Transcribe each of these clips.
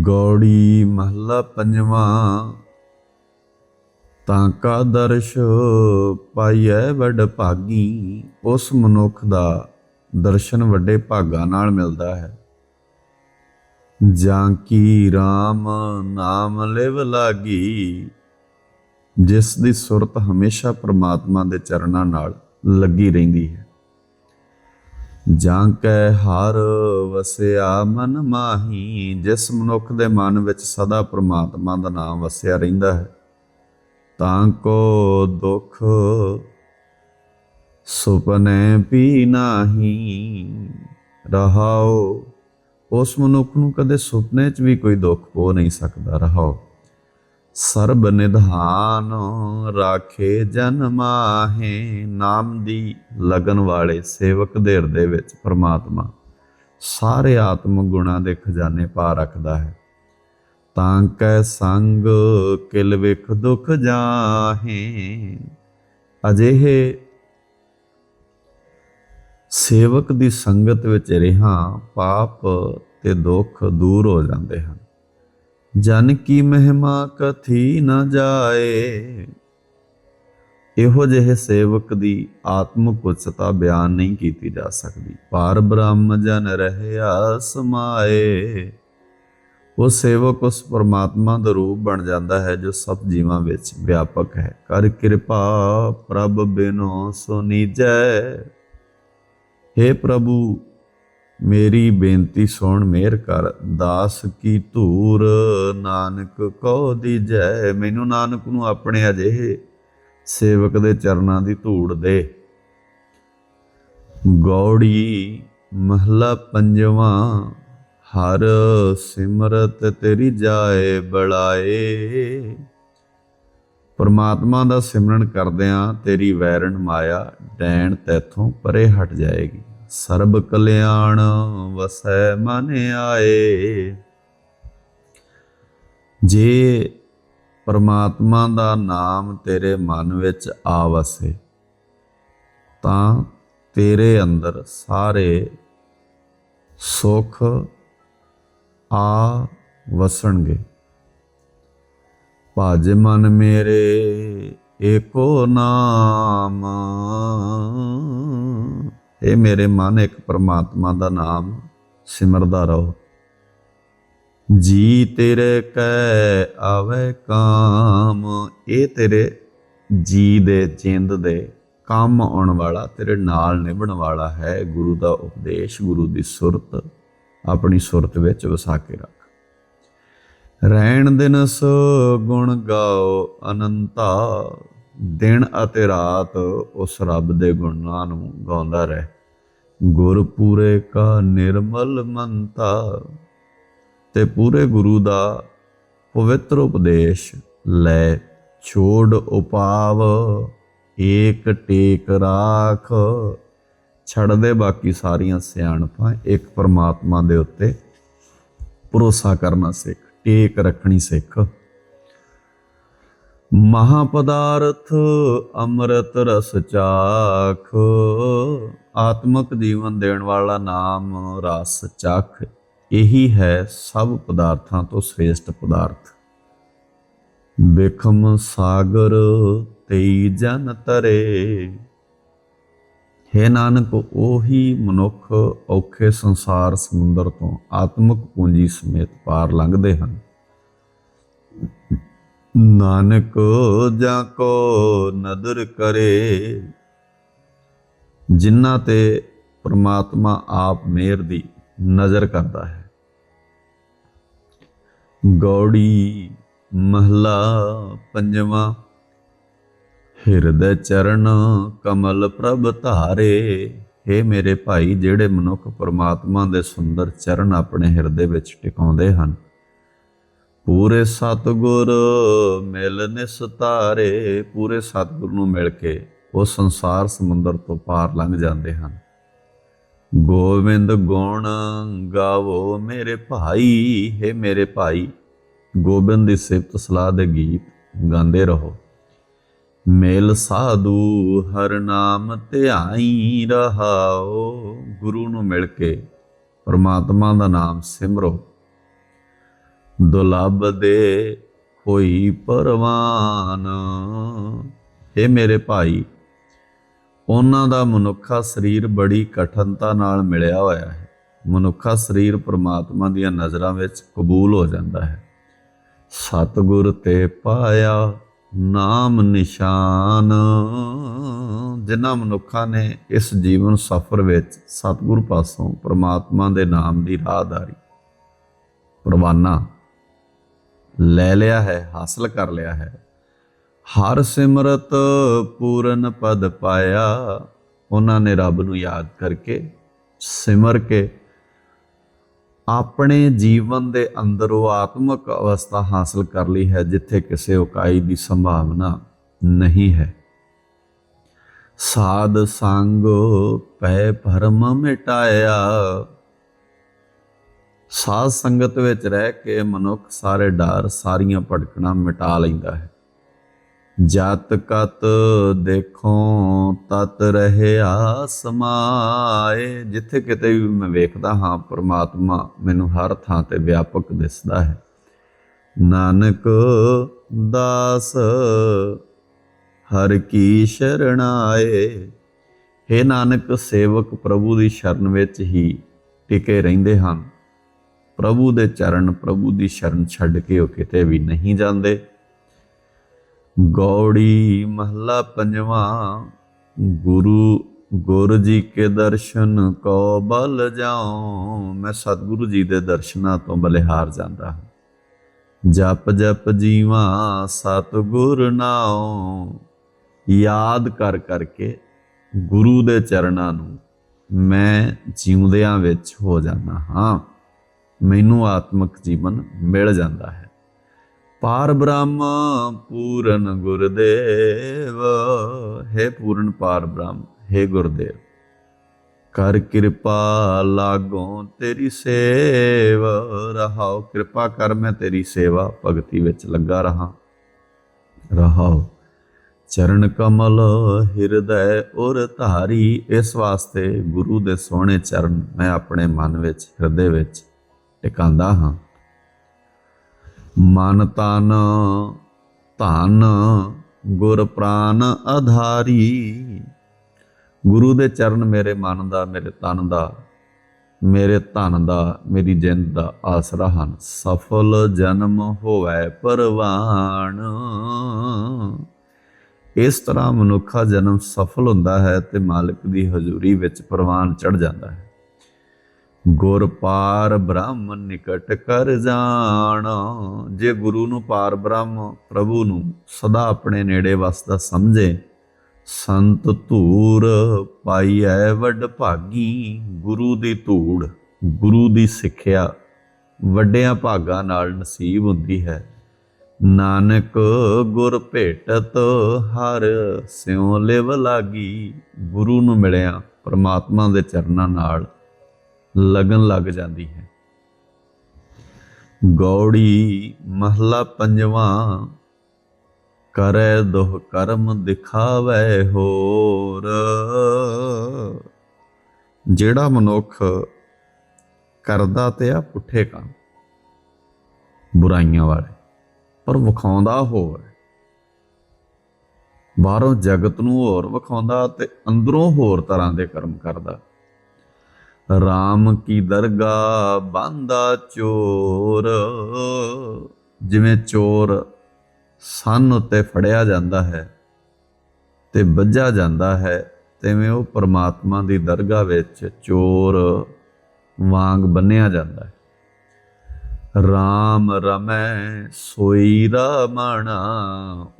ਗੌੜੀ ਮਹੱਲਾ ਪੰਜਵਾਂ। ਤਾਂ ਕਾ ਦਰਸ਼ ਪਾਈਐ ਵੱਡ ਭਾਗੀ, ਉਸ ਮਨੁੱਖ ਦਾ ਦਰਸ਼ਨ ਵੱਡੇ ਭਾਗਾ ਨਾਲ ਮਿਲਦਾ ਹੈ। ਜਾਂ ਕੀ RAM ਨਾਮ ਲਿਵ ਲਾਗੀ, ਜਿਸ ਦੀ ਸੁਰਤ ਹਮੇਸ਼ਾ ਪ੍ਰਮਾਤਮਾ ਦੇ ਚਰਨਾਂ ਨਾਲ ਲੱਗੀ ਰਹਿੰਦੀ ਹੈ। ਜਾਂ ਕੈ ਹਰ ਵਸਿਆ ਮਨ ਮਾਹੀ, ਜਿਸ ਮਨੁੱਖ ਦੇ ਮਨ ਵਿੱਚ ਸਦਾ ਪ੍ਰਮਾਤਮਾ ਦਾ ਨਾਮ ਵਸਿਆ ਰਹਿੰਦਾ ਹੈ, ਤਾਂ ਕੋ ਦੁਖ ਸੁਪਨੇ ਵੀ ਨਾਹੀ ਰਹਾਓ। ਉਸ ਮਨੁੱਖ ਨੂੰ ਕਦੇ ਸੁਪਨੇ 'ਚ ਵੀ ਕੋਈ ਦੁੱਖ ਪੋ ਨਹੀਂ ਸਕਦਾ, ਰਹਾਓ। ਸਰਬ ਨਿਧਾਨ ਰਾਖੇ ਜਨ ਮਾਹੇ, ਨਾਮ ਦੀ ਲਗਨ ਵਾਲੇ ਸੇਵਕ ਦੇ ਹਿਰਦੇ ਵਿੱਚ ਪ੍ਰਮਾਤਮਾ ਸਾਰੇ ਆਤਮ ਗੁਣਾਂ ਦੇ ਖਜ਼ਾਨੇ ਪਾ ਰੱਖਦਾ ਹੈ। ਤਾਂ ਕੈ ਸੰਗ ਕਿਲ ਵਿਖ ਦੁਖ ਜਾਹੇ। ਅਜਿਹੇ ਸੇਵਕ ਦੀ ਸੰਗਤ ਵਿੱਚ ਰਹਾ, ਪਾਪ ਤੇ ਦੁੱਖ ਦੂਰ ਹੋ ਜਾਂਦੇ ਹਨ। ਜਨ ਕੀ ਮਹਿਮਾ ਕਥੀ ਨਾ ਜਾਏ। ਇਹੋ ਜਿਹੇ ਸੇਵਕ ਦੀ ਆਤਮਿਕ ਉਚਤਾ ਬਿਆਨ ਨਹੀਂ ਕੀਤੀ ਜਾ ਸਕਦੀ। ਪਾਰ ਬ੍ਰਹਮ ਜਨ ਰਹਿਆ ਸਮਾਏ। ਉਹ ਸੇਵਕ ਉਸ ਪਰਮਾਤਮਾ ਦਾ ਰੂਪ ਬਣ ਜਾਂਦਾ ਹੈ ਜੋ ਸਭ ਜੀਵਾਂ ਵਿੱਚ ਵਿਆਪਕ ਹੈ। ਕਰ ਕਿਰਪਾ ਪ੍ਰਭ ਬਿਨੋ ਸੁਨੀਜੈ हे ਪ੍ਰਭੂ ਮੇਰੀ ਬੇਨਤੀ ਸੁਣ ਮੇਰ ਕਰ, ਦਾਸ ਕੀ ਧੂਰ, ਨਾਨਕ ਕੋ ਦੀਜੈ। ਮੈਨੂੰ ਨਾਨਕ ਨੂੰ ਆਪਣੇ ਅਜਿਹੇ ਸੇਵਕ ਦੇ ਚਰਨਾਂ ਦੀ ਧੂੜ ਦੇ। ਗੌੜੀ ਮਹਲਾ ਪੰਜਵਾਂ, ਹਰ ਸਿਮਰਤ ਤੇਰੀ ਜਾਏ ਬੜਾਏ ਪਰਮਾਤਮਾ ਦਾ ਸਿਮਰਨ ਕਰਦਿਆਂ ਤੇਰੀ ਵੈਰਣ ਮਾਇਆ ਡੈਣ ਤੈਥੋਂ ਪਰੇ ਹਟ ਜਾਏਗੀ। ਸਰਬ ਕਲਿਆਣ ਵਸੈ ਮਨ ਆਏ। ਜੇ ਪਰਮਾਤਮਾ ਦਾ ਨਾਮ ਤੇਰੇ ਮਨ ਵਿੱਚ ਆ ਵਸੇ ਤਾਂ ਤੇਰੇ ਅੰਦਰ ਸਾਰੇ ਸੁਖ ਆ ਵਸਣਗੇ ਭਜ ਮਨ ਮੇਰੇ ਏਕੋ ਨਾਮ। ਇਹ ਮੇਰੇ ਮਨ ਇੱਕ ਪਰਮਾਤਮਾ ਦਾ ਨਾਮ ਸਿਮਰਦਾ ਰਹੋ। ਜੀ ਤੇਰੇ ਕੈ ਆਵੇ ਕਾਮ, ਇਹ ਤੇਰੇ ਜੀ ਦੇ ਜਿੰਦ ਦੇ ਕੰਮ ਆਉਣ ਵਾਲਾ, ਤੇਰੇ ਨਾਲ ਨਿਭਣ ਵਾਲਾ ਹੈ ਗੁਰੂ ਦਾ ਉਪਦੇਸ਼, ਗੁਰੂ ਦੀ ਸੁਰਤ। ਆਪਣੀ ਸੁਰਤ ਵਿੱਚ ਵਸਾ ਕੇ ਰੱਖ। ਰਹਿਣ ਦਿਨ ਸੋ ਗੁਣ ਗਾਓ ਅਨੰਤਾ। ਦਿਨ ਅਤੇ ਰਾਤ ਉਸ ਰੱਬ ਦੇ ਗੁਣਾਂ ਨੂੰ ਗਾਉਂਦਾ ਰਹਿ। ਗੁਰ ਪੂਰੇ ਕਾ ਨਿਰਮਲ ਮੰਤਾ, ਤੇ ਪੂਰੇ ਗੁਰੂ ਦਾ ਪਵਿੱਤਰ ਉਪਦੇਸ਼ ਲੈ ਛੋੜ ਉਪਾਵ, ਏਕ ਟੇਕ ਰਾਖ। ਛੱਡ ਦੇ ਬਾਕੀ ਸਾਰੀਆਂ ਸਿਆਣਪਾਂ ਇੱਕ ਪਰਮਾਤਮਾ ਦੇ ਉੱਤੇ ਭਰੋਸਾ ਕਰਨਾ ਸਿੱਖ, ਟੇਕ ਰੱਖਣੀ ਸਿੱਖ। ਮਹਾਪਦਾਰਥ ਅੰਮ੍ਰਿਤ ਰਸ ਚਾਖ। ਆਤਮਿਕ ਜੀਵਨ ਦੇਣ ਵਾਲਾ ਨਾਮ ਰਸ ਚਾਖ। ਇਹੀ ਹੈ ਸਭ ਪਦਾਰਥਾਂ ਤੋਂ ਸ੍ਰੇਸ਼ਟ ਪਦਾਰਥ। ਬੇਖਮ ਸਾਗਰ ਤੇਈ ਜਨ ਤਰੇ। ਹੈ ਨਾਨਕ, ਉਹੀ ਮਨੁੱਖ ਔਖੇ ਸੰਸਾਰ ਸਮੁੰਦਰ ਤੋਂ ਆਤਮਿਕ ਪੂੰਜੀ ਸਮੇਤ ਪਾਰ ਲੰਘਦੇ ਹਨ। ਨਾਨਕ ਜਾਂ ਕੋ ਨਦਰ ਕਰੇ। ਜਿਨ੍ਹਾਂ ਤੇ ਪ੍ਰਮਾਤਮਾ ਆਪ ਮਿਹਰ ਦੀ ਨਜ਼ਰ ਕਰਦਾ ਹੈ। ਗੌੜੀ ਮਹਲਾ ਪੰਜਵਾਂ, ਹਿਰਦੈ ਚਰਨ ਕਮਲ ਪ੍ਰਭ ਧਾਰੇ। हे ਮੇਰੇ ਭਾਈ, ਜਿਹੜੇ ਮਨੁੱਖ ਪਰਮਾਤਮਾ ਦੇ ਸੁੰਦਰ ਚਰਨ ਆਪਣੇ ਹਿਰਦੇ ਵਿੱਚ ਟਿਕਾਉਂਦੇ ਹਨ ਪੂਰੇ ਸਤਗੁਰ ਮਿਲ ਨਿਸਤਾਰੇ ਪੂਰੇ ਸਤਗੁਰ ਨੂੰ ਮਿਲ ਕੇ ਉਹ ਸੰਸਾਰ ਸਮੁੰਦਰ ਤੋਂ ਪਾਰ ਲੰਘ ਜਾਂਦੇ ਹਨ। ਗੋਬਿੰਦ ਗੁਣ ਗਾਵੋ ਮੇਰੇ ਭਾਈ, ਹੈ ਮੇਰੇ ਭਾਈ, ਗੋਬਿੰਦ ਦੀ ਸਿਫਤ ਸਲਾਹ ਦੇ ਗੀਤ ਗਾਉਂਦੇ ਰਹੋ। ਮੇਲ ਸਾਧੂ ਹਰ ਨਾਮ ਧਿਆਈ ਰਹਾਓ, ਗੁਰੂ ਨੂੰ ਮਿਲ ਕੇ ਪਰਮਾਤਮਾ ਦਾ ਨਾਮ ਸਿਮਰੋ। ਦੁਲਬ ਦੇ ਹੋਈ ਪਰਵਾਨ। ਇਹ ਮੇਰੇ ਭਾਈ, ਉਹਨਾਂ ਦਾ ਮਨੁੱਖਾ ਸਰੀਰ ਬੜੀ ਕਠਨਤਾ ਨਾਲ ਮਿਲਿਆ ਹੋਇਆ ਹੈ। ਮਨੁੱਖਾ ਸਰੀਰ ਪ੍ਰਮਾਤਮਾ ਦੀਆਂ ਨਜ਼ਰਾਂ ਵਿੱਚ ਕਬੂਲ ਹੋ ਜਾਂਦਾ ਹੈ। ਸਤਿਗੁਰ ਤੇ ਪਾਇਆ ਨਾਮ ਨਿਸ਼ਾਨ। ਜਿਨ੍ਹਾਂ ਮਨੁੱਖਾਂ ਨੇ ਇਸ ਜੀਵਨ ਸਫਰ ਵਿੱਚ ਸਤਿਗੁਰ ਪਾਸੋਂ ਪ੍ਰਮਾਤਮਾ ਦੇ ਨਾਮ ਦੀ ਰਾਹਦਾਰੀ ਪ੍ਰਵਾਨਾ। ਲੈ ਲਿਆ ਹੈ, ਹਾਸਲ ਕਰ ਲਿਆ ਹੈ। ਹਰ ਸਿਮਰਤ ਪੂਰਨ ਪਦ ਪਾਇਆ, ਉਹਨਾਂ ਨੇ ਰੱਬ ਨੂੰ ਯਾਦ ਕਰਕੇ ਸਿਮਰ ਕੇ ਆਪਣੇ ਜੀਵਨ ਦੇ ਅੰਦਰ ਉਹ ਆਤਮਿਕ ਅਵਸਥਾ ਹਾਸਲ ਕਰ ਲਈ ਹੈ, ਜਿੱਥੇ ਕਿਸੇ ਉਕਾਈ ਦੀ ਸੰਭਾਵਨਾ ਨਹੀਂ ਹੈ। ਸਾਧ ਸੰਗ ਪੈ ਭਰਮ ਮਿਟਾਇਆ ਸਾਧ ਸੰਗਤ ਵਿੱਚ ਰਹਿ ਕੇ ਮਨੁੱਖ ਸਾਰੇ ਡਰ, ਸਾਰੀਆਂ ਭਟਕਣਾ ਮਿਟਾ ਲੈਂਦਾ ਹੈ। ਜਤ ਕਤ ਦੇਖੋ, ਤਤ ਰਹਿਆ ਸਮਾਏ ਜਿੱਥੇ ਕਿਤੇ ਵੀ ਮੈਂ ਵੇਖਦਾ ਹਾਂ, ਪ੍ਰਮਾਤਮਾ ਮੈਨੂੰ ਹਰ ਥਾਂ ਤੇ ਵਿਆਪਕ ਦਿਸਦਾ ਹੈ। ਨਾਨਕ ਦਾਸ, ਹਰ ਕੀ ਸ਼ਰਣਾਏ। हे ਨਾਨਕ, ਸੇਵਕ ਪ੍ਰਭੂ ਦੀ ਸ਼ਰਨ ਵਿੱਚ ਹੀ ਟਿਕੇ ਰਹਿੰਦੇ ਹਨ। ਪ੍ਰਭੂ ਦੇ ਚਰਨ ਪ੍ਰਭੂ ਦੀ ਸ਼ਰਨ ਛੱਡ ਕੇ ਉਹ ਕਿਤੇ ਵੀ ਨਹੀਂ ਜਾਂਦੇ। ਗੌੜੀ ਮਹੱਲਾ ਪੰਜਵਾਂ, ਗੁਰੂ ਗੁਰ ਜੀ ਕੇ ਦਰਸ਼ਨ ਕੋ ਬਲ ਜਾਉ। ਮੈਂ ਸਤਿਗੁਰੂ ਜੀ ਦੇ ਦਰਸ਼ਨਾਂ ਤੋਂ ਬਲਿਹਾਰ ਜਾਂਦਾ ਹਾਂ। ਜਪ ਜਪ ਜੀਵਾ, ਸਤਿਗੁਰ ਨਾਉ। ਯਾਦ ਕਰ ਕਰਕੇ ਗੁਰੂ ਦੇ ਚਰਨਾਂ ਨੂੰ ਮੈਂ ਜਿਉਂਦਿਆਂ ਵਿੱਚ ਹੋ ਜਾਣਾ ਹਾਂ। ਮੈਨੂੰ ਆਤਮਿਕ ਜੀਵਨ ਮਿਲ ਜਾਂਦਾ ਹੈ। ਪਾਰ ਬ੍ਰਹਮ ਪੂਰਨ ਗੁਰਦੇਵ। ਹੈ ਪੂਰਨ ਪਾਰ ਬ੍ਰਹਮ, ਹੈ ਗੁਰਦੇਵ, ਕਰ ਕਿਰਪਾ ਲਾਗੋ ਤੇਰੀ ਸੇਵ। ਰਹਾਓ ਕਿਰਪਾ ਕਰ ਮੈਂ ਤੇਰੀ ਸੇਵਾ ਭਗਤੀ ਵਿੱਚ ਲੱਗਾ ਰਹਾ। ਰਹਾਓ ਚਰਨ ਕਮਲ ਹਿਰਦੈ ਉਰ ਧਾਰੀ, ਇਸ ਵਾਸਤੇ ਗੁਰੂ ਦੇ ਸੋਹਣੇ ਚਰਨ ਮੈਂ ਆਪਣੇ ਮਨ ਵਿੱਚ, ਹਿਰਦੇ ਵਿੱਚ ਟਿਕਾਂਦਾ ਹਾਂ। ਮਨ ਤਨ, ਧਨ, ਗੁਰ ਪ੍ਰਾਨ ਆਧਾਰੀ। ਗੁਰੂ ਦੇ ਚਰਨ ਮੇਰੇ ਮਨ ਦਾ, ਮੇਰੇ ਤਨ ਦਾ, ਮੇਰੇ ਧਨ ਦਾ, ਮੇਰੀ ਜਿੰਦ ਦਾ ਆਸਰਾ ਹਨ। ਸਫਲ ਜਨਮ ਹੋਵੇ ਪਰਵਾਨ। ਇਸ ਤਰ੍ਹਾਂ ਮਨੁੱਖਾ ਜਨਮ ਸਫਲ ਹੁੰਦਾ ਹੈ ਤੇ ਮਾਲਕ ਦੀ ਹਜ਼ੂਰੀ ਵਿੱਚ ਪ੍ਰਵਾਨ ਚੜ ਜਾਂਦਾ ਹੈ। ਗੁਰ ਪਾਰ ਬ੍ਰਹਮ ਨਿਕਟ ਕਰ ਜਾਣ। ਜੇ ਗੁਰੂ ਨੂੰ ਪਾਰ ਬ੍ਰਹਮ ਪ੍ਰਭੂ ਨੂੰ ਸਦਾ ਆਪਣੇ ਨੇੜੇ ਵਸਦਾ ਸਮਝੇ, ਸੰਤ ਧੂਰ ਪਾਈਐ ਵੱਡ ਭਾਗੀ। ਗੁਰੂ ਦੀ ਧੂੜ, ਗੁਰੂ ਦੀ ਸਿੱਖਿਆ ਵੱਡਿਆਂ ਭਾਗਾਂ ਨਾਲ ਨਸੀਬ ਹੁੰਦੀ ਹੈ। ਨਾਨਕ ਗੁਰ ਭੇਟਤ ਹਰ ਸਿਉ ਲਿਵ ਲਾਗੀ। ਗੁਰੂ ਨੂੰ ਮਿਲਿਆ ਪਰਮਾਤਮਾ ਦੇ ਚਰਨਾਂ ਨਾਲ ਲਗਨ ਲੱਗ ਜਾਂਦੀ ਹੈ। ਗੌੜੀ ਮਹਲਾ ਪੰਜਵਾਂ, ਕਰੈ ਦੋਹ ਕਰਮ ਦਿਖਾਵੇ ਹੋਰ। ਜਿਹੜਾ ਮਨੁੱਖ ਕਰਦਾ ਤੇ ਆ ਪੁੱਠੇ ਕੰਮ, ਬੁਰਾਈਆਂ ਵਾਲੇ, ਪਰ ਵਿਖਾਉਂਦਾ ਹੋਰ। ਬਾਹਰੋਂ ਜਗਤ ਨੂੰ ਹੋਰ ਵਿਖਾਉਂਦਾ ਤੇ ਅੰਦਰੋਂ ਹੋਰ ਤਰ੍ਹਾਂ ਦੇ ਕਰਮ ਕਰਦਾ। RAM ਕੀ ਦਰਗਾ ਬੰਦਾ ਚੋਰ। ਜਿਵੇਂ ਚੋਰ ਸਨ ਉੱਤੇ ਫੜਿਆ ਜਾਂਦਾ ਹੈ ਤੇ ਵੱਜਾ ਜਾਂਦਾ ਹੈ, ਤਿਵੇਂ ਉਹ ਪਰਮਾਤਮਾ ਦੀ ਦਰਗਾਹ ਵਿੱਚ ਚੋਰ ਵਾਂਗ ਬੰਨਿਆ ਜਾਂਦਾ ਹੈ। ਰਾਮ ਰਮੈ ਸੋਈ ਰਾਮਣਾ,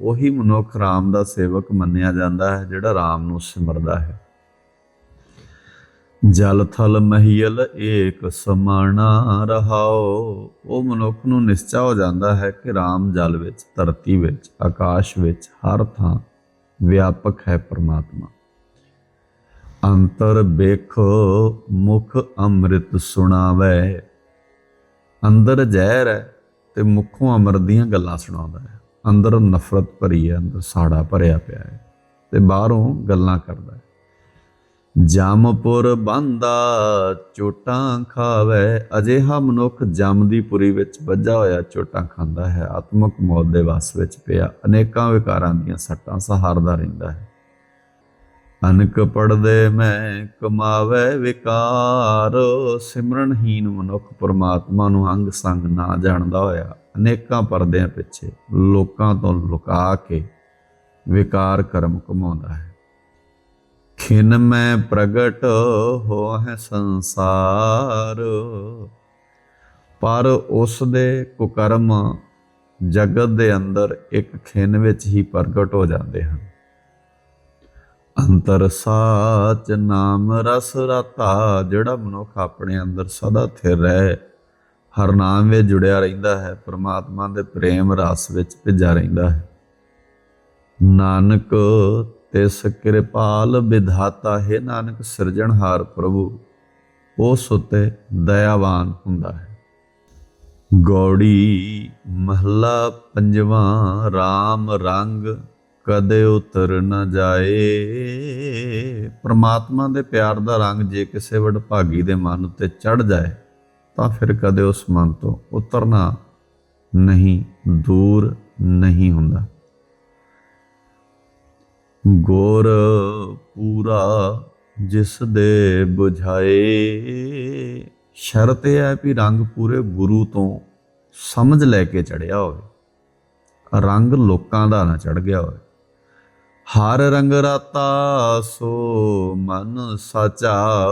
ਉਹੀ ਮਨੁੱਖ ਰਾਮ ਦਾ ਸੇਵਕ ਮੰਨਿਆ ਜਾਂਦਾ ਹੈ, ਜਿਹੜਾ ਰਾਮ ਨੂੰ ਸਿਮਰਦਾ ਹੈ। ਜਲ ਥਲ ਮਹੀਲ ਏਕ ਸਮਾਣਾ ਰਹਾਓ। ਉਹ ਮਨੁੱਖ ਨੂੰ ਨਿਸ਼ਚਾ ਹੋ ਜਾਂਦਾ ਹੈ ਕਿ RAM ਜਲ ਵਿੱਚ, ਧਰਤੀ ਵਿੱਚ, ਆਕਾਸ਼ ਵਿੱਚ ਹਰ ਥਾਂ ਵਿਆਪਕ ਹੈ ਪ੍ਰਮਾਤਮਾ। ਅੰਤਰ ਵੇਖੋ ਮੁਖ ਅੰਮ੍ਰਿਤ ਸੁਣਾਵੇ। ਅੰਦਰ ਜ਼ਹਿਰ ਹੈ ਤੇ ਮੁਖੋਂ ਅੰਮ੍ਰਿਤ ਦੀਆਂ ਗੱਲਾਂ ਸੁਣਾਉਂਦਾ ਹੈ। ਅੰਦਰ ਨਫ਼ਰਤ ਭਰੀ ਹੈ, ਅੰਦਰ ਸਾੜਾ ਭਰਿਆ ਪਿਆ ਹੈ ਤੇ ਬਾਹਰੋਂ ਗੱਲਾਂ ਕਰਦਾ ਹੈ। ਜਮਪੁਰ ਬੰਦਾ ਚੋਟਾਂ ਖਾਵੇ। ਅਜਿਹਾ ਮਨੁੱਖ ਜਮ ਦੀ ਪੁਰੀ ਵਿੱਚ ਵੱਜਾ ਹੋਇਆ ਚੋਟਾਂ ਖਾਂਦਾ ਹੈ। ਆਤਮਕ ਮੌਤ ਦੇ ਵਸ ਵਿੱਚ ਪਿਆ। ਅਨੇਕਾਂ ਵਿਕਾਰਾਂ ਦੀਆਂ ਸੱਟਾਂ ਸਹਾਰਦਾ ਰਹਿੰਦਾ ਹੈ। ਅਨਕ ਪੜਦੇ ਮੈਂ ਕਮਾਵੇ ਵਿਕਾਰ। ਸਿਮਰਨਹੀਨ ਮਨੁੱਖ ਪਰਮਾਤਮਾ ਨੂੰ ਅੰਗ ਸੰਗ ਨਾ ਜਾਣਦਾ ਹੋਇਆ। ਅਨੇਕਾਂ ਪਰਦਿਆਂ ਪਿੱਛੇ ਲੋਕਾਂ ਤੋਂ ਲੁਕਾ ਕੇ ਵਿਕਾਰ ਕਰਮ ਕਮਾਉਂਦਾ ਹੈ। ਖਿਨ ਮੈਂ ਪ੍ਰਗਟ ਹੋ ਹੈ ਸੰਸਾਰ। ਪਰ ਉਸ ਦੇ ਕੁਕਰਮ ਜਗਤ ਦੇ ਅੰਦਰ ਇੱਕ ਖਿਨ ਵਿੱਚ ਹੀ ਪ੍ਰਗਟ ਹੋ ਜਾਂਦੇ ਹਨ। ਅੰਤਰ ਸਾਚ ਨਾਮ ਰਸ ਰਤਾ, ਜਿਹੜਾ ਮਨੁੱਖ ਆਪਣੇ ਅੰਦਰ ਸਦਾ ਥਿਰ ਰਹਿ, ਹਰ ਨਾਮ ਵਿੱਚ ਜੁੜਿਆ ਰਹਿੰਦਾ ਹੈ, ਪ੍ਰਮਾਤਮਾ ਦੇ ਪ੍ਰੇਮ ਰਸ ਵਿੱਚ ਭਿੱਜਾ ਰਹਿੰਦਾ ਹੈ। ਨਾਨਕ ਤਿਸ ਕਿਰਪਾਲ ਵਿਧਾਤਾ ਹੈ ਨਾਨਕ ਸਿਰਜਣਹਾਰ ਪ੍ਰਭੂ ਉਸ ਉਤੇ ਦਇਆਵਾਨ ਹੁੰਦਾ ਹੈ। ਗੌੜੀ ਮਹਲਾ ਪੰਜਵਾਂ RAM ਰੰਗ ਕਦੇ ਉਤਰ ਨਾ ਜਾਏ। ਪ੍ਰਮਾਤਮਾ ਦੇ ਪਿਆਰ ਦਾ ਰੰਗ ਜੇ ਕਿਸੇ ਵਡਭਾਗੀ ਦੇ ਮਨ ਉੱਤੇ ਚੜ ਜਾਏ, ਤਾਂ ਫਿਰ ਕਦੇ ਉਸ ਮਨ ਤੋਂ ਉਤਰਨਾ ਨਹੀਂ, ਦੂਰ ਨਹੀਂ ਹੁੰਦਾ। ਗੁਰ ਪੂਰਾ ਜਿਸ ਦੇ 부ਝਾਏ ਸ਼ਰਤ ਇਹ ਹੈ ਵੀ ਰੰਗ ਪੂਰੇ ਗੁਰੂ ਤੋਂ ਸਮਝ ਲੈ ਕੇ ਚੜਿਆ ਹੋਵੇ। ਰੰਗ ਲੋਕਾਂ ਦਾ ਨਾ ਚੜ ਗਿਆ ਹੋਵੇ। ਹਰ ਰੰਗ ਰਾਤਾ ਸੋ ਮਨ ਸਾਚਾ।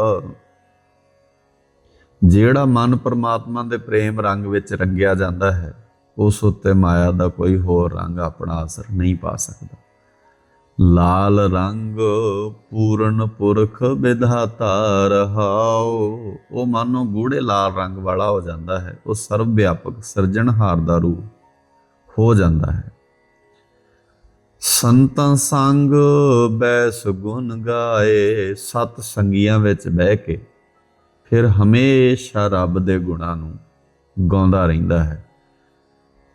ਜਿਹੜਾ ਮਨ ਪਰਮਾਤਮਾ ਦੇ ਪ੍ਰੇਮ ਰੰਗ ਵਿੱਚ ਰੰਗਿਆ ਜਾਂਦਾ ਹੈ, ਉਸ ਉੱਤੇ ਮਾਇਆ ਦਾ ਕੋਈ ਹੋਰ ਰੰਗ ਆਪਣਾ ਅਸਰ ਨਹੀਂ ਪਾ ਸਕਦਾ। ਲਾਲ ਰੰਗ ਪੂਰਨ ਪੁਰਖ ਵਿਧਾਤਾ ਰਹਾਉ। ਉਹ ਮਾਨੋ ਗੂੜੇ ਲਾਲ ਰੰਗ ਵਾਲਾ ਹੋ ਜਾਂਦਾ ਹੈ। ਉਹ ਸਰਵ ਵਿਆਪਕ ਸਿਰਜਣਹਾਰ ਦਾ ਰੂਪ ਹੋ ਜਾਂਦਾ ਹੈ। ਸੰਤਾਂ ਸੰਗ ਬੈਸ ਗੁਣ ਗਾਏ, ਸਤ ਸੰਗੀਆਂ ਵਿੱਚ ਬਹਿ ਕੇ ਫਿਰ ਹਮੇਸ਼ਾ ਰੱਬ ਦੇ ਗੁਣਾਂ ਨੂੰ ਗਾਉਂਦਾ ਰਹਿੰਦਾ ਹੈ।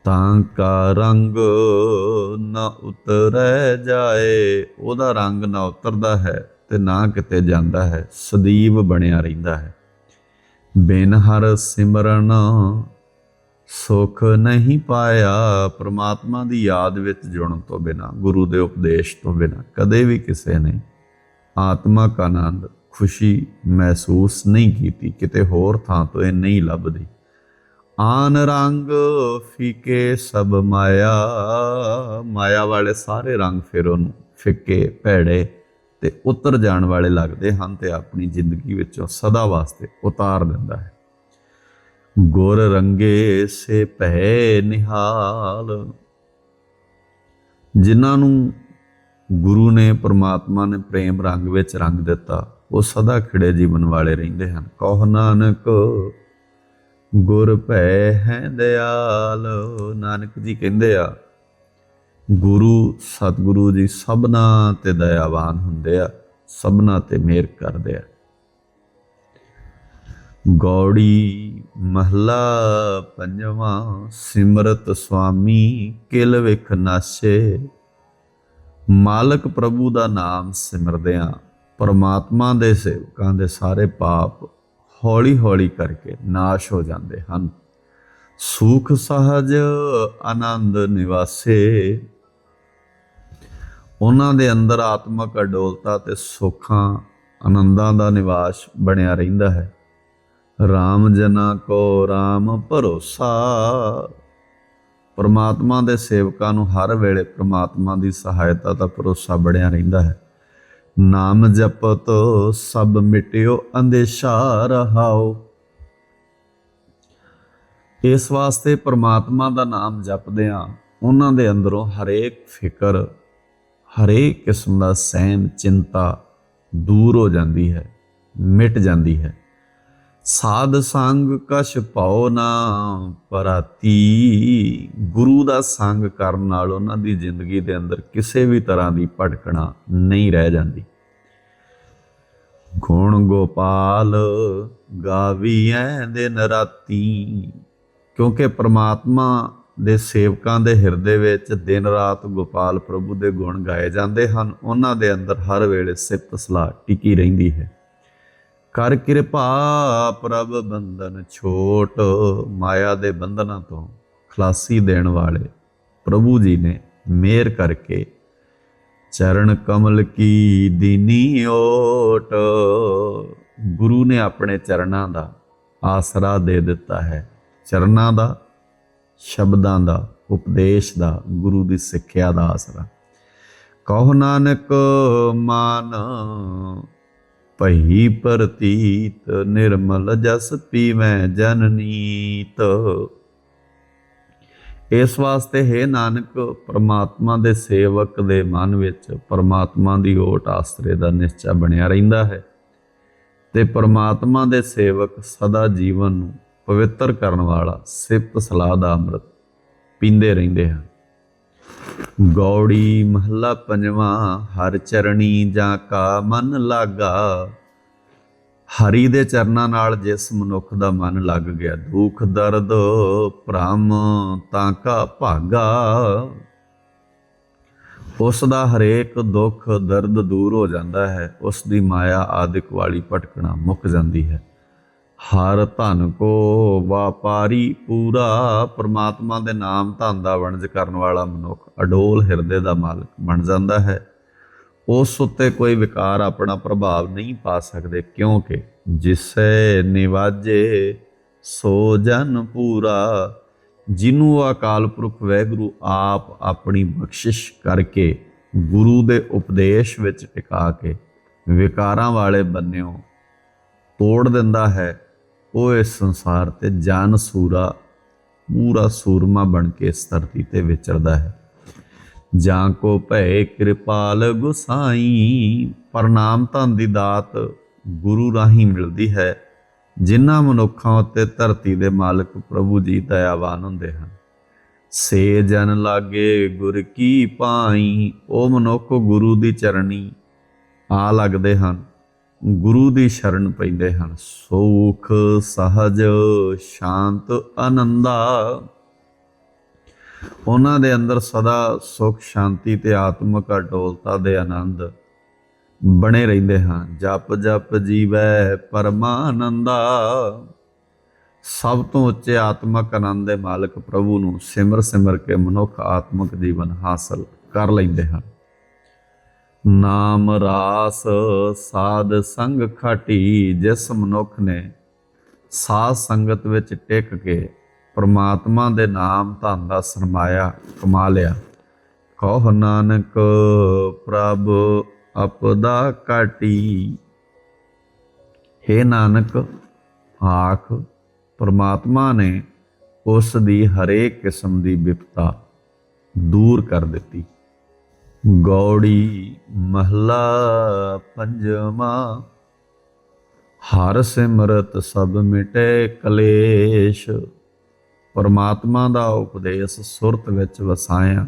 ਤਾਂ ਕਾ ਰੰਗ ਨਾ ਉਤਰੈ ਜਾਏ। ਉਹਦਾ ਰੰਗ ਨਾ ਉਤਰਦਾ ਹੈ ਤੇ ਨਾ ਕਿਤੇ ਜਾਂਦਾ ਹੈ। ਸਦੀਵ ਬਣਿਆ ਰਹਿੰਦਾ ਹੈ। ਬਿਨ ਹਰ ਸਿਮਰਨ ਸੁਖ ਨਹੀਂ ਪਾਇਆ। ਪ੍ਰਮਾਤਮਾ ਦੀ ਯਾਦ ਵਿੱਚ ਜੁੜਨ ਤੋਂ ਬਿਨਾ, ਗੁਰੂ ਦੇ ਉਪਦੇਸ਼ ਤੋਂ ਬਿਨਾ ਕਦੇ ਵੀ ਕਿਸੇ ਨੇ ਆਤਮਾ ਕਾ ਆਨੰਦ, ਖੁਸ਼ੀ ਮਹਿਸੂਸ ਨਹੀਂ ਕੀਤੀ। ਕਿਤੇ ਹੋਰ ਥਾਂ ਤੋਂ ਇਹ ਨਹੀਂ ਲੱਭਦੀ। ਆਨ ਰੰਗ ਫੀਕੇ ਸਭ ਮਾਇਆ। ਮਾਇਆ ਵਾਲੇ ਸਾਰੇ ਰੰਗ ਫਿਰ ਉਹਨੂੰ ਫਿੱਕੇ, ਭੈੜੇ ਤੇ ਉਤਰ ਜਾਣ ਵਾਲੇ ਲੱਗਦੇ ਹਨ ਤੇ ਆਪਣੀ ਜ਼ਿੰਦਗੀ ਵਿੱਚੋਂ ਸਦਾ ਵਾਸਤੇ ਉਤਾਰ ਦਿੰਦਾ ਹੈ। ਗੁਰ ਰੰਗੇ ਸੇ ਭੈ ਨਿਹਾਲ। ਜਿਨ੍ਹਾਂ ਨੂੰ ਗੁਰੂ ਨੇ, ਪਰਮਾਤਮਾ ਨੇ ਪ੍ਰੇਮ ਰੰਗ ਵਿੱਚ ਰੰਗ ਦਿੱਤਾ, ਉਹ ਸਦਾ ਖਿੜੇ ਜੀਵਨ ਵਾਲੇ ਰਹਿੰਦੇ ਹਨ। ਕਹੋ ਨਾਨਕ ਗੁਰ ਭੈ ਹੈ ਦਿਆਲ, ਨਾਨਕ ਜੀ ਕਹਿੰਦੇ ਆ, ਗੁਰੂ ਸਤਿਗੁਰੂ ਜੀ ਸਭਨਾ ਤੇ ਦਇਆਵਾਨ ਹੁੰਦੇ ਆ, ਸਭਨਾ ਤੇ ਮਿਹਰ ਕਰਦੇ ਆ। ਗੌੜੀ ਮਹਲਾ ਪੰਜਵਾਂ, ਸਿਮਰਤ ਸੁਆਮੀ ਕਿਲ ਵਿਖ ਨਾਸੇ। ਮਾਲਕ ਪ੍ਰਭੂ ਦਾ ਨਾਮ ਸਿਮਰਦਿਆਂ ਪਰਮਾਤਮਾ ਦੇ ਸੇਵਕਾਂ ਦੇ ਸਾਰੇ ਪਾਪ ਹੌਲੀ ਹੌਲੀ ਕਰਕੇ ਨਾਸ਼ ਹੋ ਜਾਂਦੇ ਹਨ। ਸੁਖ ਸਹਜ ਆਨੰਦ ਨਿਵਾਸੇ। ਉਹਨਾਂ ਦੇ ਅੰਦਰ ਆਤਮਕ ਅਡੋਲਤਾ ਤੇ ਸੁੱਖਾਂ, ਆਨੰਦਾਂ ਦਾ ਨਿਵਾਸ ਬਣਿਆ ਰਹਿੰਦਾ ਹੈ। RAM ਜਨਾ ਕੋ RAM ਭਰੋਸਾ। ਪਰਮਾਤਮਾ ਦੇ ਸੇਵਕਾਂ ਨੂੰ ਹਰ ਵੇਲੇ ਪਰਮਾਤਮਾ ਦੀ ਸਹਾਇਤਾ ਦਾ ਭਰੋਸਾ ਬਣਿਆ ਰਹਿੰਦਾ ਹੈ। ਨਾਮ ਜਪਤ ਸਭ ਮਿਟਿਓ ਅੰਦੇਸ਼ਾ ਰਹਾਓ। ਇਸ ਵਾਸਤੇ ਪਰਮਾਤਮਾ ਦਾ ਨਾਮ ਜਪਦੇ ਆ ਉਹਨਾਂ ਦੇ ਅੰਦਰੋਂ ਹਰੇਕ ਫਿਕਰ, ਹਰੇਕ ਕਿਸਮ ਦਾ ਸਹਿਮ ਚਿੰਤਾ ਦੂਰ ਹੋ ਜਾਂਦੀ ਹੈ, ਮਿਟ ਜਾਂਦੀ ਹੈ। ਸਾਧ ਸੰਗ ਕਛ ਪਾਉ ਨਾ ਪਰਾਤੀ। ਗੁਰੂ ਦਾ ਸੰਗ ਕਰਨ ਨਾਲ ਉਹਨਾਂ ਦੀ ਜ਼ਿੰਦਗੀ ਦੇ ਅੰਦਰ ਕਿਸੇ ਵੀ ਤਰ੍ਹਾਂ ਦੀ ਭਟਕਣਾ ਨਹੀਂ ਰਹਿ ਜਾਂਦੀ। ਗੁਣ ਗੋਪਾਲ ਗਾਵੀਐ ਦਿਨ ਰਾਤੀ, ਕਿਉਂਕਿ ਪ੍ਰਮਾਤਮਾ ਦੇ ਸੇਵਕਾਂ ਦੇ ਹਿਰਦੇ ਵਿੱਚ ਦਿਨ ਰਾਤ ਗੋਪਾਲ ਪ੍ਰਭੂ ਦੇ ਗੁਣ ਗਾਏ ਜਾਂਦੇ ਹਨ। ਉਹਨਾਂ ਦੇ ਅੰਦਰ ਹਰ ਵੇਲੇ ਸਿਫਤ ਸਲਾਹ ਟਿਕੀ ਰਹਿੰਦੀ ਹੈ। ਕਰ ਕਿਰਪਾ ਪ੍ਰਭ ਬੰਧਨ ਛੋਟ ਮਾਇਆ ਦੇ ਬੰਧਨਾਂ ਤੋਂ ਖਲਾਸੀ ਦੇਣ ਵਾਲੇ ਪ੍ਰਭੂ ਜੀ ਨੇ ਮੇਰ ਕਰਕੇ ਚਰਨ ਕਮਲ ਕੀ ਦੀਨੀ ਓਟ। ਗੁਰੂ ਨੇ ਆਪਣੇ ਚਰਨਾਂ ਦਾ ਆਸਰਾ ਦੇ ਦਿੱਤਾ ਹੈ। ਚਰਨਾਂ ਦਾ, ਸ਼ਬਦਾਂ ਦਾ, ਉਪਦੇਸ਼ ਦਾ, ਗੁਰੂ ਦੀ ਸਿੱਖਿਆ ਦਾ ਆਸਰਾ। ਕਹੋ ਨਾਨਕ ਮਾਨ ਭਈ ਪ੍ਰਤੀਤ ਨਿਰਮਲ ਜਸ ਪੀਵੈ ਜਨਨੀਤ ਇਸ ਵਾਸਤੇ ਹੈ ਨਾਨਕ, ਪ੍ਰਮਾਤਮਾ ਦੇ ਸੇਵਕ ਦੇ ਮਨ ਵਿੱਚ ਪ੍ਰਮਾਤਮਾ ਦੀ ਓਟ ਆਸਰੇ ਦਾ ਨਿਸ਼ਚਾ ਬਣਿਆ ਰਹਿੰਦਾ ਹੈ ਤੇ ਪ੍ਰਮਾਤਮਾ ਦੇ ਸੇਵਕ ਸਦਾ ਜੀਵਨ ਨੂੰ ਪਵਿੱਤਰ ਕਰਨ ਵਾਲਾ ਸਿਫਤ ਸਲਾਹ ਦਾ ਅੰਮ੍ਰਿਤ ਪੀਂਦੇ ਰਹਿੰਦੇ ਹਨ। ਗੌੜੀ ਮਹੱਲਾ ਪੰਜਵਾਂ, ਹਰ ਚਰਣੀ ਜਾਂ ਕਾ ਮਨ ਲਾਗਾ। ਹਰੀ ਦੇ ਚਰਨਾਂ ਨਾਲ ਜਿਸ ਮਨੁੱਖ ਦਾ ਮਨ ਲੱਗ ਗਿਆ, ਦੁੱਖ, ਦਰਦ, ਭ੍ਰਮ ਤਾਂ ਕਾ ਭਾਗਾ। ਉਸ ਦਾ ਹਰੇਕ ਦੁੱਖ, ਦਰਦ ਦੂਰ ਹੋ ਜਾਂਦਾ ਹੈ, ਉਸ ਦੀ ਮਾਇਆ ਆਦਿਕ ਵਾਲੀ ਭਟਕਣਾ ਮੁੱਕ ਜਾਂਦੀ ਹੈ। ਹਰ ਧਨ ਕੋ ਵਾਪਾਰੀ ਪੂਰਾ, ਪ੍ਰਮਾਤਮਾ ਦੇ ਨਾਮ ਧਨ ਦਾ ਵਣਜ ਕਰਨ ਵਾਲਾ ਮਨੁੱਖ, ਅਡੋਲ ਹਿਰਦੇ ਦਾ ਮਾਲਕ ਬਣ ਜਾਂਦਾ ਹੈ। ਉਸ ਉੱਤੇ ਕੋਈ ਵਿਕਾਰ ਆਪਣਾ ਪ੍ਰਭਾਵ ਨਹੀਂ ਪਾ ਸਕਦੇ, ਕਿਉਂਕਿ ਜਿਸੇ ਨਿਵਾਜੇ, ਸੋ ਜਨ ਪੂਰਾ। ਜਿਹਨੂੰ ਅਕਾਲ ਪੁਰਖ ਵੈਗੁਰੂ ਆਪ ਆਪਣੀ ਬਖਸ਼ਿਸ਼ ਕਰਕੇ ਗੁਰੂ ਦੇ ਉਪਦੇਸ਼ ਵਿੱਚ ਟਿਕਾ ਕੇ ਵਿਕਾਰਾਂ ਵਾਲੇ ਬੰਨਿਓ ਤੋੜ ਦਿੰਦਾ ਹੈ ਉਹ ਇਸ ਸੰਸਾਰ ਤੇ ਜਨ ਸੂਰਾ, ਪੂਰਾ ਸੂਰਮਾ ਬਣ ਕੇ ਇਸ ਧਰਤੀ ਤੇ ਵਿਚਰਦਾ ਹੈ। ਜਾਂ ਕੋ ਭੈ ਕਿਰਪਾਲ ਗੁਸਾਈ ਪ੍ਰਣਾਮ ਧਨ ਦੀ ਦਾਤ ਗੁਰੂ ਰਾਹੀਂ ਮਿਲਦੀ ਹੈ, ਜਿਨ੍ਹਾਂ ਮਨੁੱਖਾਂ ਉੱਤੇ ਧਰਤੀ ਦੇ ਮਾਲਕ ਪ੍ਰਭੂ ਜੀ ਦਇਆਵਾਨ ਹੁੰਦੇ ਹਨ। ਸੇ ਜਨ ਲਾਗੇ ਗੁਰ ਕੀ ਪਾਈ, ਉਹ ਮਨੁੱਖ ਗੁਰੂ ਦੀ ਚਰਣੀ ਆ ਲੱਗਦੇ ਹਨ। ਗੁਰੂ ਦੀ ਸ਼ਰਨ ਪੈਂਦੇ ਹਨ। ਸੁਖ, ਸਹਜ, ਸ਼ਾਂਤ, ਆਨੰਦਾ। ਉਹਨਾਂ ਦੇ ਅੰਦਰ ਸਦਾ ਸੁਖ, ਸ਼ਾਂਤੀ ਤੇ ਆਤਮਿਕ ਅਡੋਲਤਾ ਦੇ ਆਨੰਦ ਬਣੇ ਰਹਿੰਦੇ ਹਨ ਜਪ ਜਪ ਜੀਵੈ ਪਰਮਾਨੰਦਾ। ਸਭ ਤੋਂ ਉੱਚੇ ਆਤਮਿਕ ਆਨੰਦ ਦੇ ਮਾਲਕ ਪ੍ਰਭੂ ਨੂੰ ਸਿਮਰ ਸਿਮਰ ਕੇ ਮਨੁੱਖ ਆਤਮਿਕ ਜੀਵਨ ਹਾਸਲ ਕਰ ਲੈਂਦੇ ਹਨ। ਨਾਮ ਰਾਸ ਸਾਧ ਸੰਗ ਖਾਟੀ ਜਿਸ ਮਨੁੱਖ ਨੇ, ਸਾਧ ਸੰਗਤ ਵਿੱਚ ਟਿਕ ਕੇ ਪ੍ਰਮਾਤਮਾ ਦੇ ਨਾਮ ਧਨ ਦਾ ਸਰਮਾਇਆ, ਕਮਾ ਲਿਆ। ਕਹੋ ਨਾਨਕ, ਪ੍ਰਭ ਅਪਦਾ ਕਾਟੀ ਹੇ ਨਾਨਕ, ਆਖ, ਪ੍ਰਮਾਤਮਾ ਨੇ ਉਸ ਦੀ ਹਰੇਕ ਕਿਸਮ ਦੀ ਵਿਪਤਾ ਦੂਰ ਕਰ ਦਿੱਤੀ। ਗੌੜੀ ਮਹਲਾ ਪੰਜਵਾਂ। ਹਰ ਸਿਮਰਤ ਸਭ ਮਿਟੇ ਕਲੇਸ਼। ਪਰਮਾਤਮਾ ਦਾ ਉਪਦੇਸ਼ ਸੁਰਤ ਵਿੱਚ ਵਸਾਇਆ।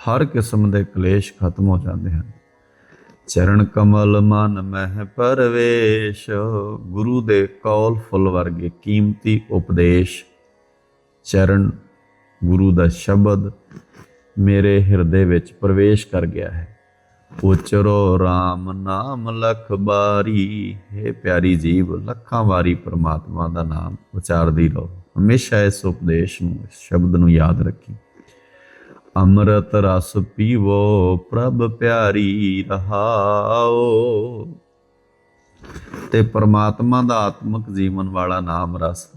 ਹਰ ਕਿਸਮ ਦੇ ਕਲੇਸ਼ ਖਤਮ ਹੋ ਜਾਂਦੇ ਹਨ। ਚਰਨ ਕਮਲ ਮਨ ਮਹਿ ਪਰਵੇਸ਼। ਗੁਰੂ ਦੇ ਕੌਲ ਫੁੱਲ ਵਰਗੇ ਕੀਮਤੀ ਉਪਦੇਸ਼। ਚਰਨ ਗੁਰੂ ਦਾ ਸ਼ਬਦ। ਮੇਰੇ ਹਿਰਦੇ ਵਿੱਚ ਪ੍ਰਵੇਸ਼ ਕਰ ਗਿਆ ਹੈ। ਉਚਰੋ RAM ਨਾਮ ਲਖ ਬਾਰੀ। ਹੈ ਪਿਆਰੀ ਜੀਵ, ਲੱਖਾਂ ਵਾਰੀ ਪ੍ਰਮਾਤਮਾ ਦਾ ਨਾਮ ਉਚਾਰਦੀ ਰਹੋ। ਹਮੇਸ਼ਾ ਇਸ ਉਪਦੇਸ਼ ਨੂੰ, ਇਸ ਸ਼ਬਦ ਨੂੰ ਯਾਦ ਰੱਖੀ। ਅੰਮ੍ਰਿਤ ਰਸ ਪੀਵੋ, ਪ੍ਰਭ ਪਿਆਰੀ ਰਹਾਓ। ਤੇ ਪ੍ਰਮਾਤਮਾ ਦਾ ਆਤਮਿਕ ਜੀਵਨ ਵਾਲਾ ਨਾਮ ਰਸ,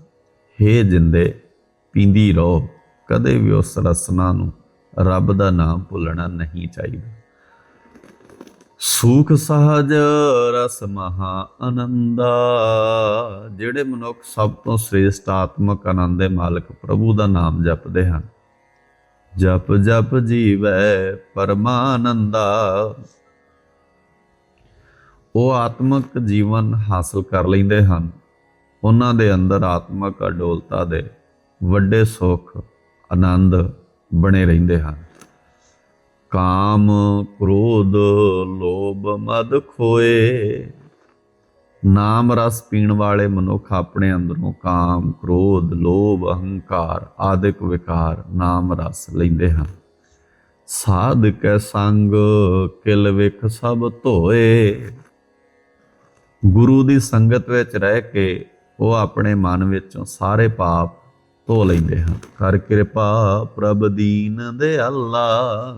ਹੇ ਜਿੰਦੇ, ਪੀਂਦੀ ਰਹੋ। ਕਦੇ ਵੀ ਉਸ ਰਸਨਾ ਨੂੰ ਰੱਬ ਦਾ ਨਾਮ ਭੁੱਲਣਾ ਨਹੀਂ ਚਾਹੀਦਾ। ਸੁਖ ਸਹਜ ਰਸ ਮਹਾ ਆਨੰਦਾ, ਜਿਹੜੇ ਮਨੁੱਖ ਸਭ ਤੋਂ ਸ੍ਰੇਸ਼ਟ ਆਤਮਕ ਆਨੰਦ ਦੇ ਮਾਲਕ ਪ੍ਰਭੂ ਦਾ ਨਾਮ ਜਪਦੇ ਹਨ। ਜਪ ਜਪ ਜੀਵੈ ਪਰਮਾਨੰਦਾ। ਉਹ ਆਤਮਿਕ ਜੀਵਨ ਹਾਸਲ ਕਰ ਲੈਂਦੇ ਹਨ। ਉਹਨਾਂ ਦੇ ਅੰਦਰ ਆਤਮਿਕ ਅਡੋਲਤਾ ਦੇ ਵੱਡੇ ਸੁੱਖ, ਆਨੰਦ ਬਣੇ ਰਹਿੰਦੇ ਹਨ। ਕਾਮ ਕ੍ਰੋਧ ਲੋਭ ਮਦ ਖੋਏ। ਨਾਮ ਰਸ ਪੀਣ ਵਾਲੇ ਮਨੁੱਖ ਆਪਣੇ ਅੰਦਰੋਂ ਕਾਮ, ਕ੍ਰੋਧ, ਲੋਭ, ਅਹੰਕਾਰ ਆਦਿਕ ਵਿਕਾਰ ਨਾਮ ਰਸ ਲੈਂਦੇ ਹਨ। ਸਾਧ ਕੈ ਸੰਗ ਕਿਲ ਵਿਖ ਸਭ ਧੋਏ। ਗੁਰੂ ਦੀ ਸੰਗਤ ਵਿੱਚ ਰਹਿ ਕੇ ਉਹ ਆਪਣੇ ਮਨ ਵਿੱਚੋਂ ਸਾਰੇ ਪਾਪ ਧੋ ਲੈਂਦੇ ਹਨ ਕਰ ਕਿਰਪਾ ਪ੍ਰਭ ਦੀਨ ਦਿਆਲਾ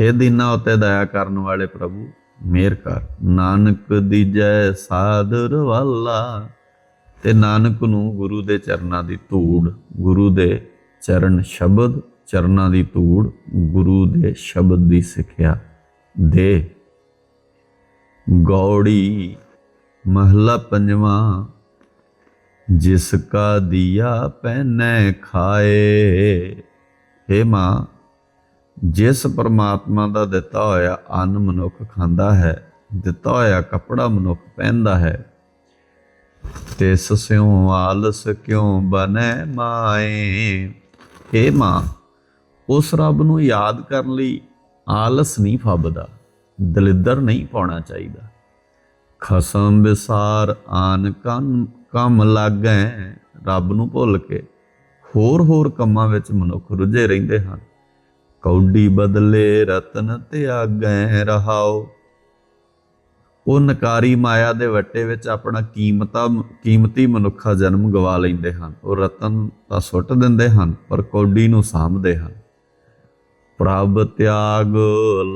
ਹੇ ਦੀਨਾ, ਉਤੇ ਦਇਆ ਕਰਨ ਵਾਲੇ ਪ੍ਰਭੂ, ਮੇਰ ਕਰ। ਨਾਨਕ ਦੀਜੈ ਸਾਦਰ ਵਾਲਾ। ਤੇ ਨਾਨਕ ਨੂੰ ਗੁਰੂ ਦੇ ਚਰਨਾਂ ਦੀ ਧੂੜ, ਗੁਰੂ ਦੇ ਚਰਨ ਸ਼ਬਦ, ਚਰਨਾਂ ਦੀ ਧੂੜ, ਗੁਰੂ ਦੇ ਸ਼ਬਦ ਦੀ ਸਿੱਖਿਆ ਦੇ। ਗੌੜੀ ਮਹਲਾ ਪੰਜਵਾਂ ਜਿਸ ਕਾ ਦੀਆ ਪਹਿਨੈ ਖਾਏ। ਹੇ ਮਾਂ, ਜਿਸ ਪਰਮਾਤਮਾ ਦਾ ਦਿੱਤਾ ਹੋਇਆ ਅੰਨ ਮਨੁੱਖ ਖਾਂਦਾ ਹੈ, ਦਿੱਤਾ ਹੋਇਆ ਕੱਪੜਾ ਮਨੁੱਖ ਪਹਿਨਦਾ ਹੈ, ਤਿਸ ਸਿਉ ਆਲਸ ਕਿਉ ਬਨੈ ਮਾਏ? ਹੇ ਮਾਂ, ਉਸ ਰੱਬ ਨੂੰ ਯਾਦ ਕਰਨ ਲਈ, ਆਲਸ ਨਹੀਂ ਫੱਬਦਾ, ਦਲਿੱਦਰ ਨਹੀਂ ਪਾਉਣਾ ਚਾਹੀਦਾ। ਖਸਮ ਵਿਸਾਰ ਆਨ ਕੰਨ ਕੰਮ ਲਾਗੈ ਰੱਬ ਨੂੰ ਭੁੱਲ ਕੇ ਹੋਰ ਹੋਰ ਕੰਮਾਂ ਵਿੱਚ ਮਨੁੱਖ ਰੁੱਝੇ ਰਹਿੰਦੇ ਹਨ। ਕੌਡੀ ਬਦਲੇ ਰਤਨ ਤਿਆਗੈ ਰਹਾਓ। ਉਹ ਨਕਾਰੀ ਮਾਇਆ ਦੇ ਵੱਟੇ ਵਿੱਚ ਆਪਣਾ ਕੀਮਤਾ, ਕੀਮਤੀ ਮਨੁੱਖਾ ਜਨਮ ਗਵਾ ਲੈਂਦੇ ਹਨ। ਉਹ ਰਤਨ ਤਾਂ ਸੁੱਟ ਦਿੰਦੇ ਹਨ, ਪਰ ਕੌਡੀ ਨੂੰ ਸਾਂਭਦੇ ਹਨ। ਪ੍ਰਭ ਤਿਆਗ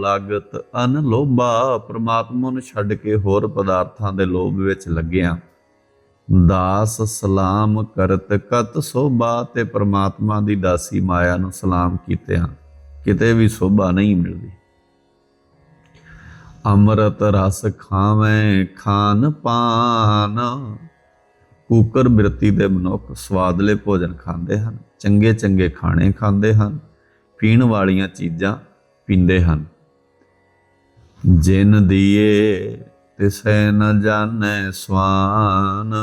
ਲਗਤ ਅਨ ਲੋਭਾ, ਪ੍ਰਮਾਤਮਾ ਨੂੰ ਛੱਡ ਕੇ ਹੋਰ ਪਦਾਰਥਾਂ ਦੇ ਲੋਭ ਵਿੱਚ ਲੱਗਿਆ। ਦਾਸ ਸਲਾਮ ਕਰਤ ਕਤ ਸੋਭਾ ਤੇ ਪ੍ਰਮਾਤਮਾ ਦੀ ਦਾਸੀ ਮਾਇਆ ਨੂੰ ਸਲਾਮ ਕੀਤੇ ਕੀਤਿਆਂ ਕਿਤੇ ਵੀ ਸੋਭਾ ਨਹੀਂ ਮਿਲਦੀ। ਅੰਮ੍ਰਿਤ ਰਸ ਖਾਵੇਂ, ਖਾਨ ਪਾਨ। ਕੂਕਰ ਬਿਰਤੀ ਦੇ ਮਨੁੱਖ ਸਵਾਦਲੇ ਭੋਜਨ ਖਾਂਦੇ ਹਨ, ਚੰਗੇ ਚੰਗੇ ਖਾਣੇ ਖਾਂਦੇ ਹਨ, ਪੀਣ ਵਾਲੀਆਂ ਚੀਜ਼ਾਂ ਪੀਂਦੇ ਹਨ। ਜਿਨ ਦੀਏ ਤਿਸੈ ਨ ਜਾਣੈ ਸਵਾਨ।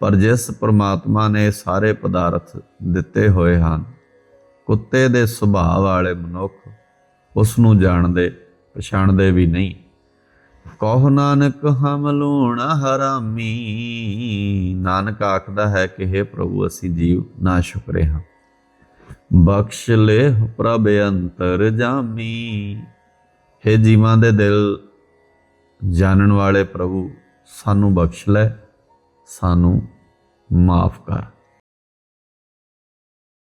ਪਰ ਜਿਸ ਪ੍ਰਮਾਤਮਾ ਨੇ ਸਾਰੇ ਪਦਾਰਥ ਦਿੱਤੇ ਹੋਏ ਹਨ, ਕੁੱਤੇ ਦੇ ਸੁਭਾਅ ਵਾਲੇ ਮਨੁੱਖ ਉਸ ਨੂੰ ਜਾਣਦੇ, ਪਛਾਣਦੇ ਵੀ ਨਹੀਂ। ਕਹੋ ਨਾਨਕ ਹਮ ਲੂਣ ਹਰਾਮੀ। ਨਾਨਕ ਆਖਦਾ ਹੈ ਕਿ हे ਪ੍ਰਭੂ, ਅਸੀਂ ਜੀਵ ਨਾ ਸ਼ੁਕਰੇ ਹਾਂ। ਬਖਸ਼ ਲੈ ਪ੍ਰਭ ਅੰਤਰ ਜਾਮੀ। हे ਜੀਵਾਂ ਦੇ ਦਿਲ ਜਾਣਨ ਵਾਲੇ ਪ੍ਰਭੂ ਸਾਨੂੰ ਬਖਸ਼ ਲੈ ਸਾਨੂੰ ਮਾਫ ਕਰ।